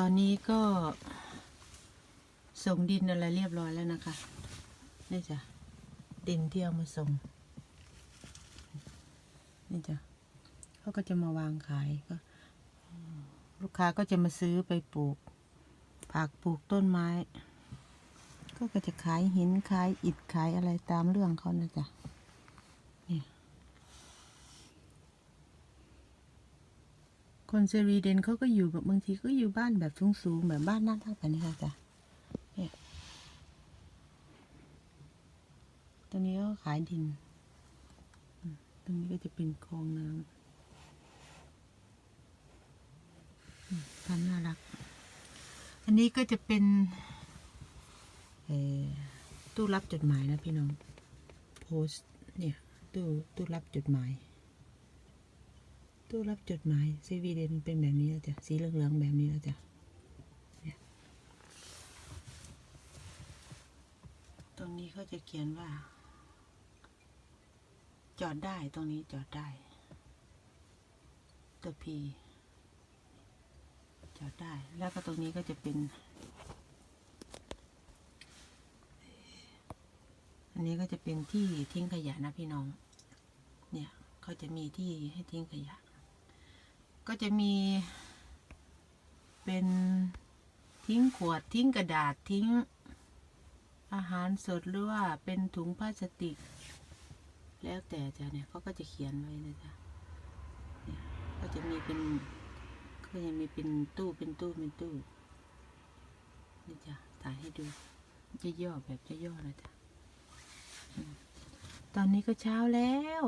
ตอนนี้ก็ส่งดินอะไรเรียบร้อยแล้วนะคะ นี่จ้ะ ดินที่เอามาส่ง นี่จ้ะเขาก็จะมาวางขายก็ ลูกค้าก็จะมาซื้อไปปลูก ผักปลูกต้นไม้ ก็จะขายหินขายอิฐขายอะไรตามเรื่องเขานะจ๊ะเนี่ย คนสวีเดนเขาก็อยู่แบบบางทีก็อยู่บ้านแบบสูงๆแบบบ้านน้าทั้งแบบนี้ค่ะจ้ะเนี่ยตรงนี้ก็ขายดิน ตรงนี้ก็จะเป็นคลองน้ำอืมน่ารัก อันนี้ก็จะเป็นเอ่อตู้รับจดหมายนะพี่น้อง โพสเนี่ยตู้ตู้รับจดหมาย ตู้รับจดหมายสวีเดนเป็นแบบนี้แล้วจ้ะ สีเหลืองๆแบบนี้แล้วจ้ะเนี่ยตรงนี้เขาจะเขียนว่า จอดได้ตรงนี้จอดได้ตัวพีจอดได้ แล้วก็ตรงนี้ก็จะเป็น อันนี้ก็จะเป็นที่ทิ้งขยะนะพี่น้อง เนี่ยเขาจะมีที่ให้ทิ้งขยะ ก็จะมี เป็นทิ้งขวดทิ้งกระดาษทิ้ง อาหารสดหรือว่าเป็นถุงพลาสติก แล้วแต่จ้ะเนี่ยเขาก็จะเขียนไว้นะจ๊ะเนี่ยก็จะมีเป็นก็จะมีเป็นตู้เป็นตู้เป็นตู้นี่จ้ะถ่ายให้ดูจะย่อแบบจะย่อๆนะจ๊ะตอนนี้ก็เช้าแล้ว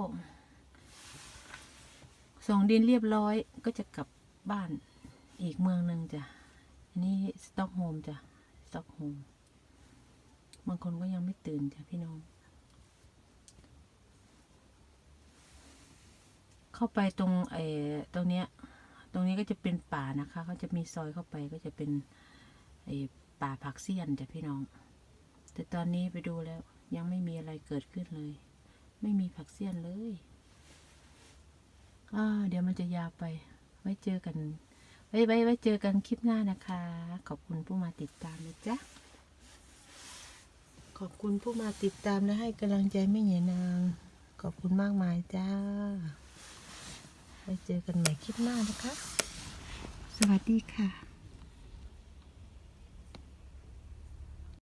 ส่งดินเรียบร้อยก็จะกลับบ้านอีกเมืองหนึ่งจ้ะ อันนี้สต็อกโฮมจ้ะ สต็อกโฮม บางคนก็ยังไม่ตื่นจ้ะพี่น้อง เข้าไปตรงไอ้ตรงเนี้ย ตรงนี้ก็จะเป็นป่านะคะเขาจะมีซอยเข้าไปก็จะเป็นไอ้ป่าผักเสี้ยนจ้ะพี่น้อง แต่ตอนนี้ไปดูแล้วยังไม่มีอะไรเกิดขึ้นเลย ไม่มีผักเสี้ยนเลย อ่าเดี๋ยวมันจะยาวไป ไว้เจอกัน ไว้ไว้ไว้เจอกันคลิปหน้านะคะ ขอบคุณผู้มาติดตามนะจ๊ะ ขอบคุณผู้มาติดตามและให้กำลังใจไม่เหนียนาง ขอบคุณมากมายจ้า ไว้เจอกันใหม่คลิปหน้านะคะ สวัสดีค่ะ